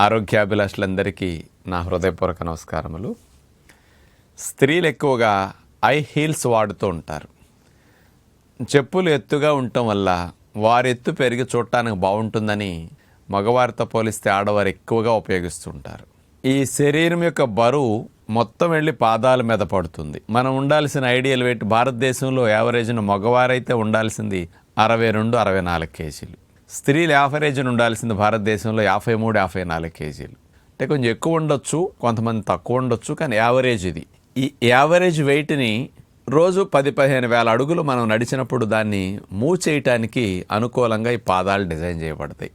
ఆరోగ్యాభిలాషులందరికీ నా హృదయపూర్వక నమస్కారములు. స్త్రీలు ఎక్కువగా ఐ హీల్స్ వాడుతూ ఉంటారు. చెప్పులు ఎత్తుగా ఉండటం వల్ల వారి ఎత్తు పెరిగి చూడటానికి బాగుంటుందని మగవారితో పోలిస్తే ఆడవారు ఎక్కువగా ఉపయోగిస్తుంటారు. ఈ శరీరం యొక్క బరువు మొత్తం వెళ్ళి పాదాల మీద పడుతుంది. మనం ఉండాల్సిన ఐడియల్ వెయిట్ భారతదేశంలో యావరేజ్ను మగవారైతే ఉండాల్సింది అరవై రెండు అరవై నాలుగు కేజీలు. స్త్రీలు యావరేజ్ని ఉండాల్సింది భారతదేశంలో యాభై మూడు యాభై నాలుగు కేజీలు. అంటే కొంచెం ఎక్కువ ఉండొచ్చు కొంతమంది తక్కువ ఉండొచ్చు కానీ యావరేజ్ ఇది. ఈ యావరేజ్ వెయిట్ని రోజు పది పదిహేను వేల అడుగులు మనం నడిచినప్పుడు దాన్ని మూవ్ చేయటానికి అనుకూలంగా ఈ పాదాలు డిజైన్ చేయబడతాయి.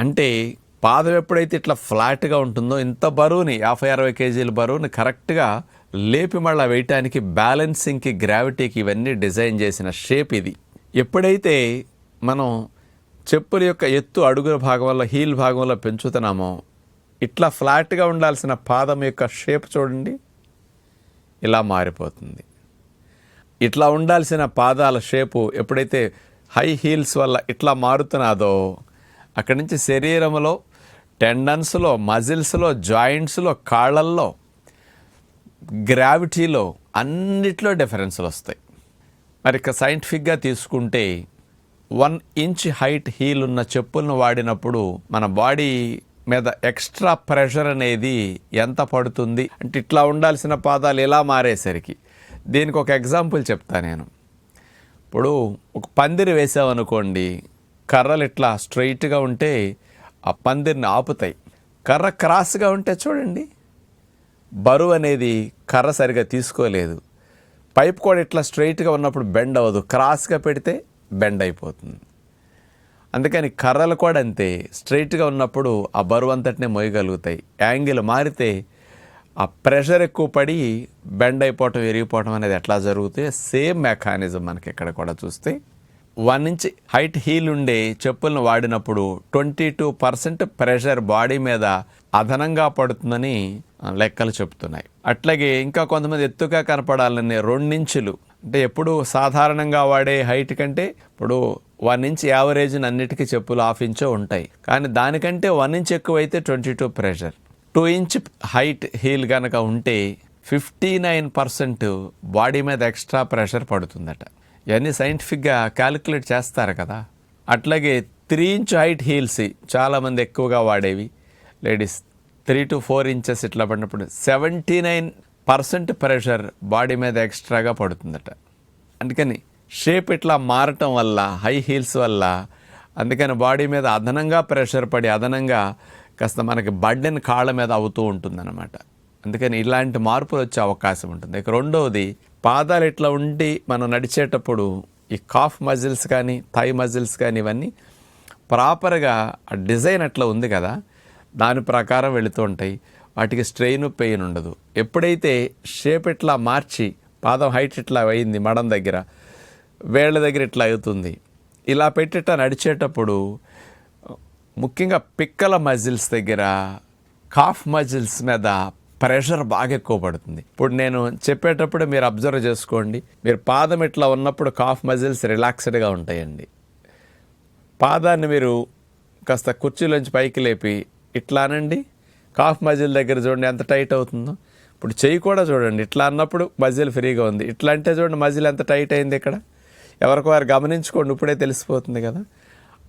అంటే పాదం ఎప్పుడైతే ఇట్లా ఫ్లాట్గా ఉంటుందో ఇంత బరువుని యాభై అరవై కేజీల బరువుని కరెక్ట్గా లేపి మళ్ళీ వేయటానికి బ్యాలెన్సింగ్కి గ్రావిటీకి ఇవన్నీ డిజైన్ చేసిన షేప్ ఇది. ఎప్పుడైతే మనం చెప్పుల యొక్క ఎత్తు అడుగుల భాగంలో హీల్ భాగంలో పెంచుతున్నామో. ఇట్లా ఫ్లాట్గా ఉండాల్సిన పాదం యొక్క షేప్ చూడండి. ఇలా మారిపోతుంది. ఇట్లా ఉండాల్సిన పాదాల షేపు ఎప్పుడైతే హై హీల్స్ వల్ల ఇట్లా మారుతున్నదో అక్కడి నుంచి శరీరంలో టెండన్స్లో మజిల్స్లో జాయింట్స్లో కాళ్ళల్లో గ్రావిటీలో అన్నిట్లో డిఫరెన్స్లు వస్తాయి. మరి ఇక సైంటిఫిక్గా తీసుకుంటే వన్ ఇంచ్ హైట్ హీల్ ఉన్న చెప్పులను వాడినప్పుడు మన బాడీ మీద ఎక్స్ట్రా ప్రెషర్ అనేది ఎంత పడుతుంది? అంటే ఇట్లా ఉండాల్సిన పాదాలు ఇలా మారేసరికి? దీనికి ఒక ఎగ్జాంపుల్ చెప్తా నేను. ఇప్పుడు ఒక పందిరి వేసామనుకోండి కర్రలు ఇట్లా స్ట్రైట్గా ఉంటే ఆ పందిరిని ఆపుతాయి. కర్ర క్రాస్గా ఉంటే చూడండి బరువు అనేది కర్ర సరిగా తీసుకోలేదు. పైప్ కూడా ఇట్లా స్ట్రైట్గా ఉన్నప్పుడు బెండ్ అవ్వదు. క్రాస్గా పెడితే బెండ్ అయిపోతుంది. అందుకని కర్రలు కూడా అంతే. స్ట్రైట్గా ఉన్నప్పుడు ఆ బరువు అంతటినే మోయగలుగుతాయి. యాంగిల్ మారితే ఆ ప్రెషర్ ఎక్కువ పడి బెండ్ అయిపోవటం విరిగిపోవటం అనేది ఎట్లా జరుగుతాయి సేమ్ మెకానిజం మనకి ఇక్కడ కూడా చూస్తే. వన్ ఇంచ్ హైట్ హీల్ ఉండే చెప్పులను వాడినప్పుడు twenty two percent pressure body మీద అదనంగా పడుతుందని లెక్కలు చెప్తున్నాయి. అట్లాగే ఇంకా కొంతమంది ఎత్తుగా కనపడాలని రెండించులు అంటే ఎప్పుడు సాధారణంగా వాడే హైట్ కంటే ఇప్పుడు వన్ ఇంచ్ యావరేజ్ అన్నిటికీ చెప్పులు హాఫ్ ఇంచో ఉంటాయి. కానీ దానికంటే వన్ ఇంచ్ ఎక్కువైతే twenty two pressure. Two inch height heel కనుక ఉంటే ఫిఫ్టీ నైన్ పర్సెంట్ బాడీ మీద ఎక్స్ట్రా ప్రెషర్ పడుతుందట. ఇవన్నీ సైంటిఫిక్గా క్యాలిక్యులేట్ చేస్తారు కదా. అట్లాగే త్రీ ఇంచ్ హైట్ హీల్స్ చాలామంది ఎక్కువగా వాడేవి. Ladies three to four inches ఇట్లా పడినప్పుడు seventy nine percent pressure body మీద ఎక్స్ట్రాగా పడుతుందట. అందుకని షేప్ ఇట్లా మారటం వల్ల హై హీల్స్ వల్ల అందుకని బాడీ మీద అదనంగా ప్రెషర్ పడి అదనంగా కాస్త మనకి బడ్డెన్ కాళ్ళ మీద అవుతూ ఉంటుందన్నమాట. అందుకని ఇలాంటి మార్పులు వచ్చే అవకాశం ఉంటుంది. ఇక రెండవది పాదాలు ఇట్లా ఉండి మనం నడిచేటప్పుడు ఈ కాఫ్ మజిల్స్ కానీ థై మజిల్స్ కానీ ఇవన్నీ ప్రాపర్గా ఆ డిజైన్ అట్లా ఉంది కదా దాని ప్రకారం వెళుతూ ఉంటాయి. వాటికి స్ట్రెయిన్ పెయిన్ ఉండదు. ఎప్పుడైతే షేప్ ఇట్లా మార్చి పాదం హైట్ ఇట్లా అయింది మడం దగ్గర వేళ్ళ దగ్గర ఇట్లా అవుతుంది ఇలా పెట్టిట నడిచేటప్పుడు ముఖ్యంగా పిక్కల మజిల్స్ దగ్గర కాఫ్ మజిల్స్ మీద ప్రెషర్ బాగా ఎక్కువ పడుతుంది. ఇప్పుడు నేను చెప్పేటప్పుడు మీరు అబ్జర్వ్ చేసుకోండి. మీరు పాదం ఇట్లా ఉన్నప్పుడు కాఫ్ మజిల్స్ రిలాక్స్డ్గా ఉంటాయండి. పాదాన్ని మీరు కాస్త కుర్చీలోంచి పైకి లేపి ఇట్లానండి. కాఫ్ మజిల్ దగ్గర చూడండి ఎంత టైట్ అవుతుందో. ఇప్పుడు చెయ్యి కూడా చూడండి ఇట్లా అన్నప్పుడు మజిల్ ఫ్రీగా ఉంది. ఇట్లా అంటే చూడండి మజిల్ ఎంత టైట్ అయింది ఇక్కడ. ఎవరికి వారు గమనించుకోండి ఇప్పుడే తెలిసిపోతుంది కదా.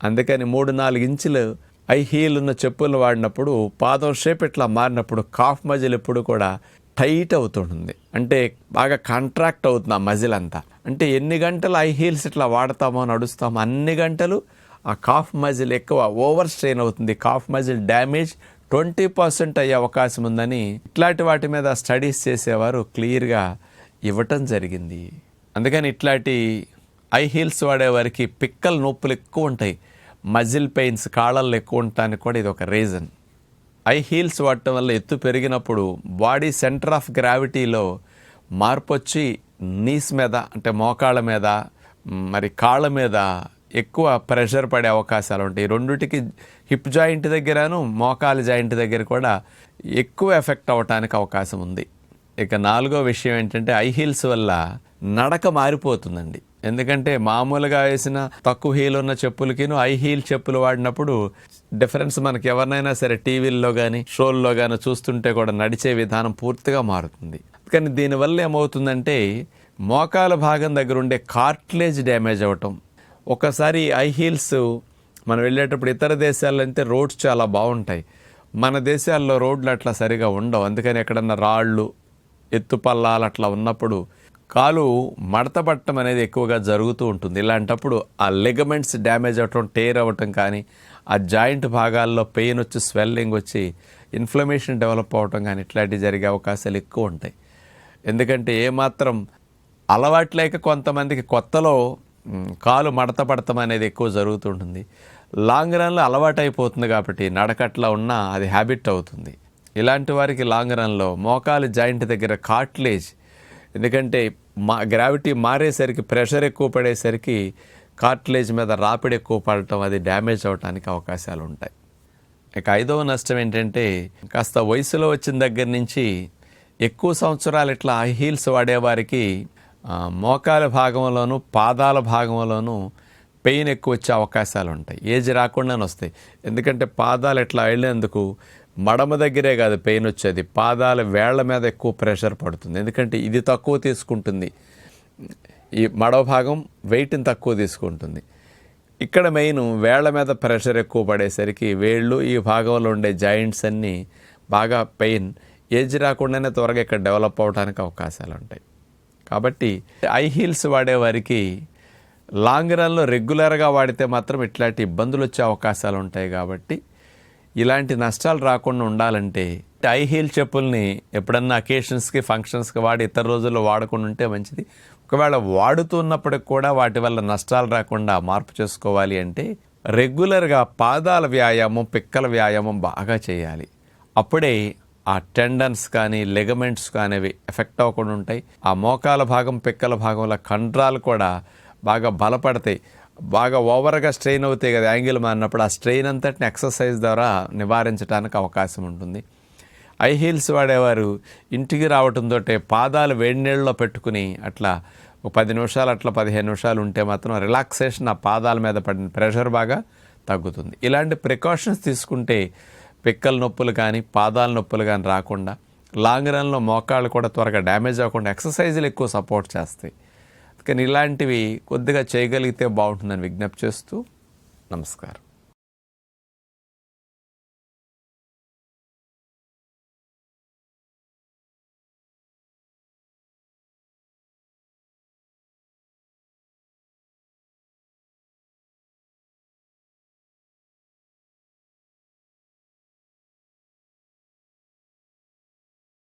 అందుకని మూడు నాలుగు ఇంచులు ఐ హీల్ ఉన్న చెప్పులు వాడినప్పుడు పాదం షేప్ ఇట్లా మారినప్పుడు కాఫ్ మజిల్ ఎప్పుడు కూడా టైట్ అవుతుంటుంది. అంటే బాగా కాంట్రాక్ట్ అవుతుంది ఆ మజిల్ అంతా. అంటే ఎన్ని గంటలు ఐ హీల్స్ ఇట్లా వాడతామో నడుస్తామో అన్ని గంటలు ఆ కాఫ్ మజిల్ ఎక్కువ ఓవర్ స్ట్రెయిన్ అవుతుంది. Calf muscle damage twenty percent అయ్యే అవకాశం ఉందని ఇట్లాంటి వాటి మీద స్టడీస్ చేసేవారు క్లియర్గా ఇవ్వటం జరిగింది. అందుకని ఇట్లాంటి ఐ హీల్స్ వాడేవారికి పిక్కల నొప్పులు ఎక్కువ ఉంటాయి. మజిల్ పెయిన్స్ కాళ్ళల్లో ఎక్కువ ఉండటానికి కూడా ఇది ఒక రీజన్. ఐ హీల్స్ వాడటం వల్ల ఎత్తు పెరిగినప్పుడు బాడీ సెంటర్ ఆఫ్ గ్రావిటీలో మార్పు వచ్చి నీస్ మీద అంటే మోకాళ్ళ మీద మరి కాళ్ళ మీద ఎక్కువ ప్రెషర్ పడే అవకాశాలు ఉంటాయి. రెండుటికి హిప్ జాయింట్ దగ్గరను మోకాలు జాయింట్ దగ్గర కూడా ఎక్కువ ఎఫెక్ట్ అవ్వటానికి అవకాశం ఉంది. ఇక నాలుగో విషయం ఏంటంటే ఐ హీల్స్ వల్ల నడక మారిపోతుందండి. ఎందుకంటే మామూలుగా వేసిన తక్కువ హీల్ ఉన్న చెప్పులకిను ఐ హీల్ చెప్పులు వాడినప్పుడు డిఫరెన్స్ మనకి ఎవరినైనా సరే టీవీల్లో కానీ షోల్లో కానీ చూస్తుంటే కూడా నడిచే విధానం పూర్తిగా మారుతుంది. కానీ దీనివల్ల ఏమవుతుందంటే మోకాల భాగం దగ్గర ఉండే కార్ట్లేజ్ డ్యామేజ్ అవ్వటం ఒకసారి ఐ హీల్స్ మనం వెళ్ళేటప్పుడు ఇతర దేశాలంటే రోడ్స్ చాలా బాగుంటాయి. మన దేశాల్లో రోడ్లు అట్లా సరిగా ఉండవు. అందుకని ఎక్కడన్నా రాళ్ళు ఎత్తుపల్లాలు అట్లా ఉన్నప్పుడు కాలు మడత పట్టడం అనేది ఎక్కువగా జరుగుతూ ఉంటుంది. ఇలాంటప్పుడు ఆ లెగమెంట్స్ డ్యామేజ్ అవ్వటం టేర్ అవ్వటం కానీ ఆ జాయింట్ భాగాల్లో పెయిన్ వచ్చి స్వెల్లింగ్ వచ్చి ఇన్ఫ్లమేషన్ డెవలప్ అవ్వటం కానీ ఇట్లాంటివి జరిగే అవకాశాలు ఎక్కువ ఉంటాయి. ఎందుకంటే ఏమాత్రం అలవాట్లేక కొంతమందికి కొత్తలో కాలు మడత పడతాం అనేది ఎక్కువ జరుగుతుంటుంది. లాంగ్ రన్లో అలవాటు అయిపోతుంది కాబట్టి నడకట్లా ఉన్నా అది హ్యాబిట్ అవుతుంది. ఇలాంటి వారికి లాంగ్ రన్లో మోకాలు జాయింట్ దగ్గర కార్ట్లేజ్ ఎందుకంటే మా గ్రావిటీ మారేసరికి ప్రెషర్ ఎక్కువ పడేసరికి కార్ట్లేజ్ మీద రాపిడి ఎక్కువ పడటం అది డ్యామేజ్ అవడానికి అవకాశాలు ఉంటాయి. ఇక ఐదవ నష్టం ఏంటంటే కాస్త వయసులో వచ్చిన దగ్గర నుంచి ఎక్కువ సంవత్సరాలు ఇట్లా హీల్స్ వాడేవారికి మోకాల భాగంలోను పాదాల భాగంలోను పెయిన్ ఎక్కువ వచ్చే అవకాశాలు ఉంటాయి. ఏజ్ రాకుండానే వస్తాయి. ఎందుకంటే పాదాలు ఎట్లా వెళ్ళేందుకు మడమ దగ్గరే కాదు పెయిన్ వచ్చేది. పాదాల వేళ్ళ మీద ఎక్కువ ప్రెషర్ పడుతుంది. ఎందుకంటే ఇది తక్కువ తీసుకుంటుంది. ఈ మడవ భాగం వెయిట్ని తక్కువ తీసుకుంటుంది. ఇక్కడ మెయిన్ వేళ్ళ మీద ప్రెషర్ ఎక్కువ పడేసరికి వేళ్ళు ఈ భాగంలో ఉండే జాయింట్స్ అన్నీ బాగా పెయిన్. ఏజ్ రాకుండానే త్వరగా ఇక్కడ డెవలప్ అవడానికి అవకాశాలు ఉంటాయి. కాబట్టి ఐ హీల్స్ వాడేవారికి లాంగ్ రన్లో రెగ్యులర్గా వాడితే మాత్రం ఇట్లాంటి ఇబ్బందులు వచ్చే అవకాశాలు ఉంటాయి కాబట్టి ఇలాంటి నష్టాలు రాకుండా ఉండాలంటే ఐ హీల్ చెప్పుల్ని ఎప్పుడన్నా అకేషన్స్కి ఫంక్షన్స్కి వాడి ఇతర రోజుల్లో వాడకుండా ఉంటే మంచిది. ఒకవేళ వాడుతున్నప్పటికి కూడా వాటి వల్ల నష్టాలు రాకుండా మార్పు చేసుకోవాలి అంటే రెగ్యులర్గా పాదాల వ్యాయామం పిక్కల వ్యాయామం బాగా చేయాలి. అప్పుడే ఆ టెండన్స్ కానీ లెగమెంట్స్ కానీ అవి ఎఫెక్ట్ అవ్వకుండా ఉంటాయి. ఆ మోకాల భాగం పిక్కల భాగంలో కండరాలు కూడా బాగా బలపడతాయి. బాగా ఓవర్గా స్ట్రెయిన్ అవుతాయి కదా యాంగిల్ మారినప్పుడు. ఆ స్ట్రెయిన్ అంతటిని ఎక్సర్సైజ్ ద్వారా నివారించడానికి అవకాశం ఉంటుంది. ఐ హీల్స్ వాడేవారు ఇంటికి రావటంతో పాదాలు వేడి నీళ్ళలో పెట్టుకుని అట్లా ఒక పది నిమిషాలు అట్లా పదిహేను నిమిషాలు ఉంటే మాత్రం రిలాక్సేషన్ ఆ పాదాల మీద పడిన ప్రెషర్ బాగా తగ్గుతుంది. ఇలాంటి ప్రికాషన్స్ తీసుకుంటే పిక్కల నొప్పులు కానీ పాదాల నొప్పులు కానీ రాకుండా లాంగ్ రన్లో మోకాళ్ళు కూడా త్వరగా డ్యామేజ్ అవ్వకుండా ఎక్సర్సైజులు ఎక్కువ సపోర్ట్ చేస్తాయి. కానీ ఇలాంటివి కొద్దిగా చేయగలిగితే బాగుంటుందని విజ్ఞప్తి చేస్తూ నమస్కారం.